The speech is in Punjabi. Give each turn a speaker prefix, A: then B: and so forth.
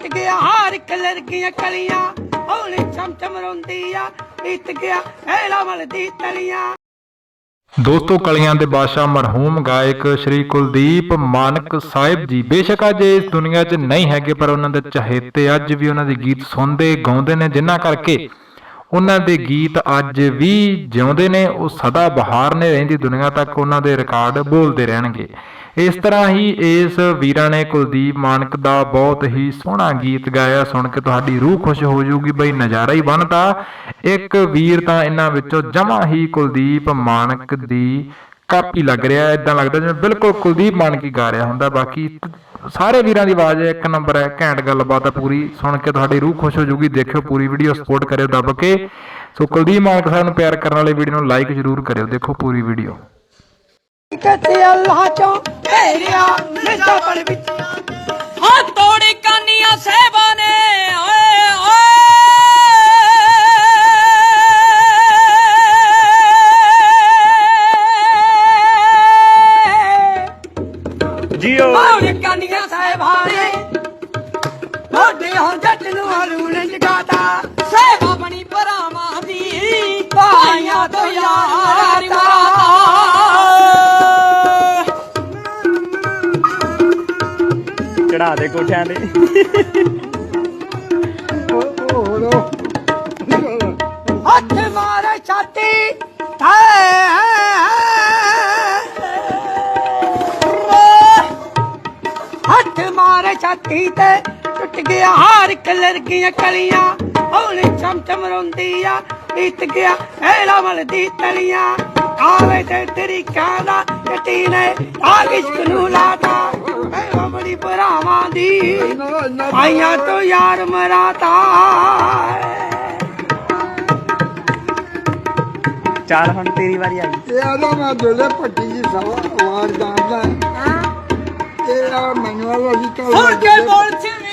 A: ਟੁੱਟ ਗਿਆ, ਹਾਰ ਕਲਰ ਗੀਆਂ ਕਲੀਆਂ, ਹੌਲੀ ਚਮ ਚਮ ਰੋਂਦੀ ਆ ਬੀਤ ਗਿਆ ਐਲਾ ਮਲ ਦੀ ਤਲੀਆਂ।
B: ਦੋਸਤੋ, ਕਲੀਆਂ ਦੇ ਬਾਦਸ਼ਾਹ ਮਰਹੂਮ ਗਾਇਕ ਸ਼੍ਰੀ ਕੁਲਦੀਪ ਮਾਨਕ ਸਾਹਿਬ ਜੀ। ਬੇਸ਼ੱਕ ਅੱਜ ਇਸ ਦੁਨੀਆ 'ਚ ਨਹੀਂ ਹੈਗੇ, ਪਰ ਉਹਨਾਂ ਦੇ ਚਹੇਤੇ ਅੱਜ ਵੀ ਉਹਨਾਂ ਦੇ ਗੀਤ ਸੁਣਦੇ, ਗਾਉਂਦੇ ਨੇ, ਜਿਨ੍ਹਾਂ ਕਰਕੇ ਉਹਨਾਂ ਦੇ ਗੀਤ ਅੱਜ ਵੀ ਜਿਉਂਦੇ ਨੇ, ਉਹ ਸਦਾ ਬਹਾਰ ਨੇ ਰਹਿੰਦੀ ਦੁਨੀਆ ਤੱਕ ਉਹਨਾਂ ਦੇ ਰਿਕਾਰਡ ਬੋਲਦੇ ਰਹਿਣਗੇ। ਇਸ ਤਰ੍ਹਾਂ ਹੀ ਇਸ ਵੀਰਾਂ ਨੇ ਕੁਲਦੀਪ ਮਾਨਕ ਦਾ ਬਹੁਤ ਹੀ ਸੋਹਣਾ ਗੀਤ ਗਾਇਆ। ਸੁਣ ਕੇ ਤੁਹਾਡੀ ਰੂਹ ਖੁਸ਼ ਹੋ ਜਾਊਗੀ ਬਈ ਨਜ਼ਾਰਾ ਹੀ ਬਣਦਾ। ਇੱਕ ਵੀਰ ਤਾਂ ਇਹਨਾਂ ਵਿੱਚੋਂ ਜਮਾ ਹੀ ਕੁਲਦੀਪ ਮਾਨਕ ਦੀ ਕਾਪੀ ਲੱਗ ਰਿਹਾ। ਇਦਾਂ ਲੱਗਦਾ ਜਿਵੇਂ ਬਿਲਕੁਲ ਕੁਲਦੀਪ ਮਾਨਕ ਹੀ ਗਾ ਰਿਹਾ ਹੁੰਦਾ। ਬਾਕੀ ਸਾਰੇ ਵੀਰਾਂ ਦੀ ਆਵਾਜ਼ ਇੱਕ ਨੰਬਰ ਹੈ ਘੈਂਟ ਗੱਲਬਾਤ ਹੈ ਪੂਰੀ। ਸੁਣ ਕੇ ਤੁਹਾਡੀ ਰੂਹ ਖੁਸ਼ ਹੋ ਜਾਊਗੀ ਦੇਖਿਓ ਪੂਰੀ ਵੀਡੀਓ ਸਪੋਰਟ ਕਰਿਓ ਦੱਬ ਕੇ। ਸੋ ਕੁਲਦੀਪ ਮਾਨਕ ਸਾਹਿਬ ਨੂੰ ਪਿਆਰ ਕਰਨ ਵਾਲੇ ਵੀਡੀਓ ਨੂੰ ਲਾਈਕ ਜ਼ਰੂਰ ਕਰਿਓ ਦੇਖੋ ਪੂਰੀ ਵੀਡੀਓ।
A: ਕਿਤੇ ਅੱਲਾਹ ਚੋਂ ਭੇਰਿਆ ਨਿਜਾ ਪੜ ਵਿੱਚ।
C: ਹੱਥ ਤੋੜੀ ਕਾਨੀਆਂ
D: ਜੀਓ
A: ਮੌੜ ਕਾਨੀਆਂ ਸਾਹਿਬਾਨੇ। ਮੋਢੇ ਹੋ ਜੱਟ ਨੂੰ ਹਲੂਣ ਜਗਾਤਾ।
C: ਸਹਿਬਾ ਬਣੀ ਭਰਾਵਾਂ ਦੀ
A: ਭਾਈਆਂ ਤੋਂ ਯਾਰ
D: ਚੜਾ ਦੇ ਕੋਠਿਆਂ ਤੇ।
A: ਮਾਰੇ ਛਾਤੀ ਤੇ ਟੁੱਟ ਗਿਆ। ਹਾਰ ਕਲਰ ਗੀਆਂ ਕਲੀਆਂ ਹੌਲੀ ਚਮ ਚਮ ਰੋਂਦੀ ਆ ਬੀਤ ਗਿਆ ਐਲਾ ਮਲ ਦੀ ਤਲੀਆਂ। ਆਵੇ ਤੇ ਤੇਰੀ ਕਾਲਾ ਕੱਟੀ ਨੇ ਆਗ ਇਸ਼ਕ ਨੂੰ ਲਾਤਾ। ਐ ਬੜੀ ਭਰਾਵਾਂ ਦੀ ਆਈਆਂ ਤੋਂ ਯਾਰ ਮਰਾਤਾ
D: ਚੱਲ ਹੁਣ ਤੇਰੀ ਵਾਰੀ ਆ ਗਈ।
E: ਇਹ ਆਦਾ ਮੈਂ ਦੋਲੇ ਪੱਟੀ ਜੀ ਸਵਾ ਦਾਦਾ ਇਹ ਆ ਮੈਨੂੰ ਵਾਲਾ ਜੀ